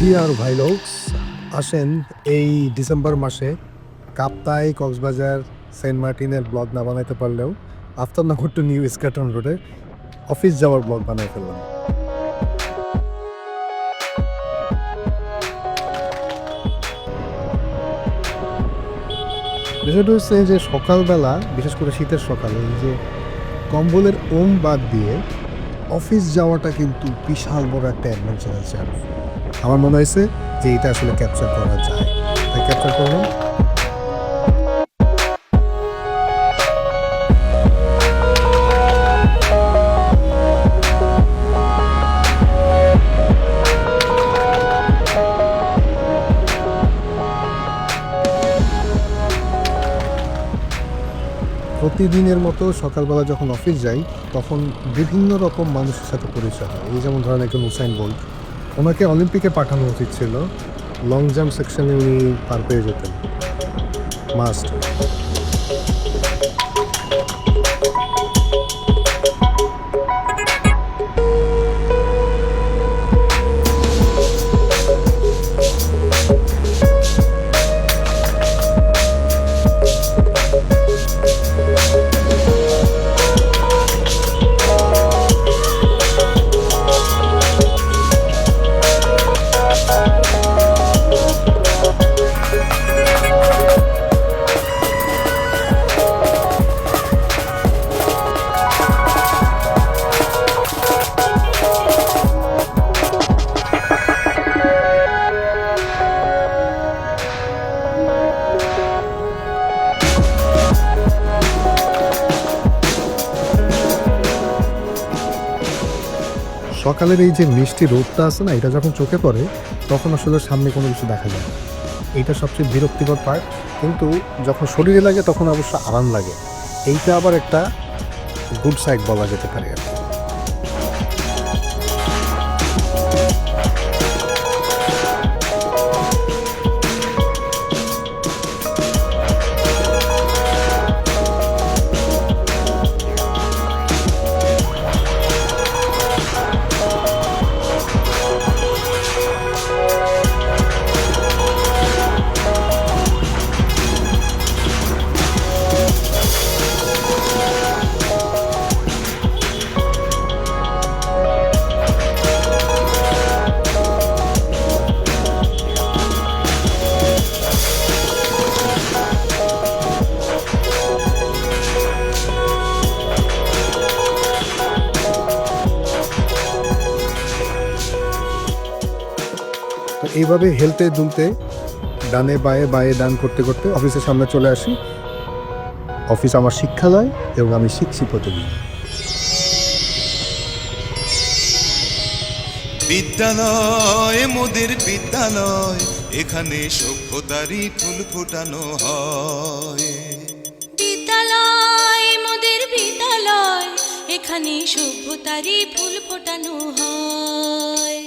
Deer ভাই লোকস আসেন এই ডিসেম্বর মাসে কাপ্তাই কক্সবাজার সেন্ট মার্টিনের ব্লগ না বানাইতে পারলেও আফতারনগর টু নিউ স্কাটন রোডে অফিস যাওয়ার ব্লগ বানাই ফেললাম। বিষয়টা হচ্ছে যে সকালবেলা, বিশেষ করে শীতের সকালে, এই যে কম্বলের ওম বাদ দিয়ে অফিস যাওয়াটা কিন্তু বিশাল বড় একটা অ্যাডভেঞ্চার আছে আর। আমার মনে হয়েছে যে এটা আসলে ক্যাপচার করা যায়। তাই ক্যাপচার করলাম। প্রতিদিনের মতো সকালবেলা যখন অফিস যাই, তখন বিভিন্ন রকম মানুষের সাথে পরিচয় হয়। এই যেমন ধরেন একজন উসাইন বোল্ট ওনাকে অলিম্পিকে পাঠানো উচিত ছিল। লং জাম্প সেকশনে উনি পার পেয়ে যেতেন। মাস্ট সকালের এই যে মিষ্টি রোদটা আছে না, এটা যখন চোখে পড়ে, তখন আসলে সামনে কোনো কিছু দেখা যায় না। এইটা সবচেয়ে বিরক্তিকর পার্ট কিন্তু যখন শরীরে লাগে, তখন অবশ্য আরাম লাগে। এইটা আবার একটা গুড সাইড বলা যেতে পারে আর এইভাবে হেলতে দুলতে ডানে বায়ে বায়ে ডান করতে করতে অফিসের সামনে চলে আসি। অফিস আমার শিক্ষালয় এবং আমি শিখছি প্রতিদিন। বিদ্যালয় মোদের বিদ্যালয় এখানে সভ্যতারই ফুল ফোটানো হয়। বিদ্যালয় মোদের বিদ্যালয় এখানে সভ্যতারই ফুল ফোটানো হয়।